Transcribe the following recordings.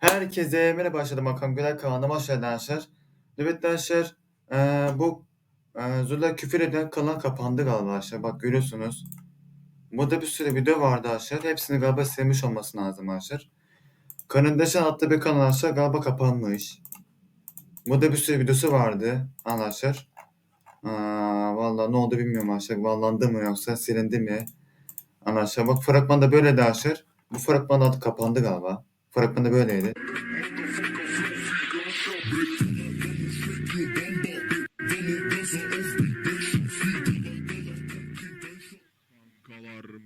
Herkese merhaba başladım Hakan Güler kanalıma hoş geldiniz arkadaşlar. Evet arkadaşlar eee, bu eee Zula küfür eden kanal kapandı galiba arkadaşlar. Bak görüyorsunuz. Burada bir sürü video vardı arkadaşlar. Hepsini galiba silmiş olması lazım arkadaşlar. Kanındaşan adlı bir kanal arkadaşlar galiba kapanmış. Burada bir sürü videosu vardı arkadaşlar. Aa, vallahi ne oldu bilmiyorum arkadaşlar. Vallandı mı yoksa silindi mi? Arkadaşlar bak fragman da böyleydi arkadaşlar. Bu fragman adı kapandı galiba. Fragman da böyleydi.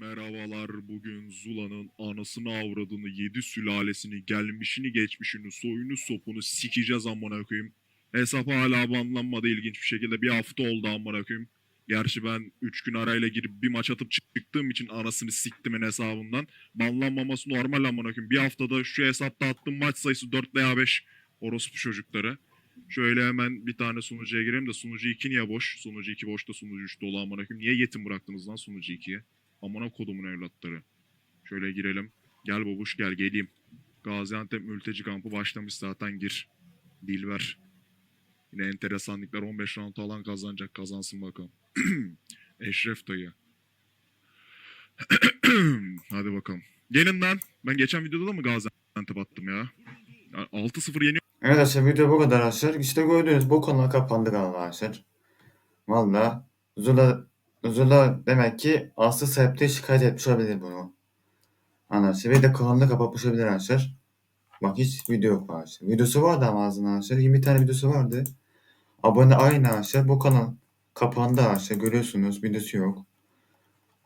Merhabalar bugün Zula'nın anasını avradını yedi sülalesini gelmişini geçmişini soyunu sopunu sikeceğiz amına koyayım. Hesap hala banlanmadı ilginç bir şekilde bir hafta oldu amına koyayım. Gerçi ben 3 gün arayla girip bir maç atıp çıktığım için anasını siktimin hesabından. Banlanmaması normal amına koyayım. Bir haftada şu hesapta attığım maç sayısı 4 veya 5 orospu çocukları. Şöyle hemen bir tane sunucuya gireyim de sunucu 2 niye boş? Sunucu 2 boşta sunucu 3 dolu amına koyayım. Niye yetim bıraktınız lan sunucu 2'ye? Amına kodumun evlatları. Şöyle girelim. Gel babuş gel geleyim. Gaziantep mülteci kampı başlamış zaten gir. Dilber. Yine enteresanlıklar 15 round alan kazanacak kazansın bakalım. Eşref dayı. Hadi bakalım. Gelin lan. Ben geçen videoda da mı Gaziantep attım ya? Ya 6-0 yeniyor. Evet arkadaşlar video bu kadar arkadaşlar. İşte gördüğünüz bu kanal kapandı galiba arkadaşlar. Valla Zula, Zula demek ki aslı sahipte şikayet etmiş olabilir bunu. Arkadaşlar ve de kanalını kapatmış olabilir arkadaşlar. Bak hiç video yok arkadaşlar. Videosu vardı ama ağzına arkadaşlar. 20 tane videosu vardı. Abone aynı arkadaşlar. Bu kanal kapandı arkadaşlar. Görüyorsunuz videosu yok.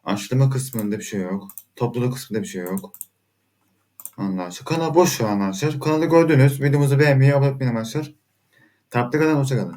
Açlama kısmında bir şey yok. Topluluk kısmında bir şey yok. Arkadaşlar kanal boş şu an arkadaşlar. Kanalı gördünüz. Videomuzu beğenmeyi, abone olmayı arkadaşlar. Taptık kadar hoşçakalın.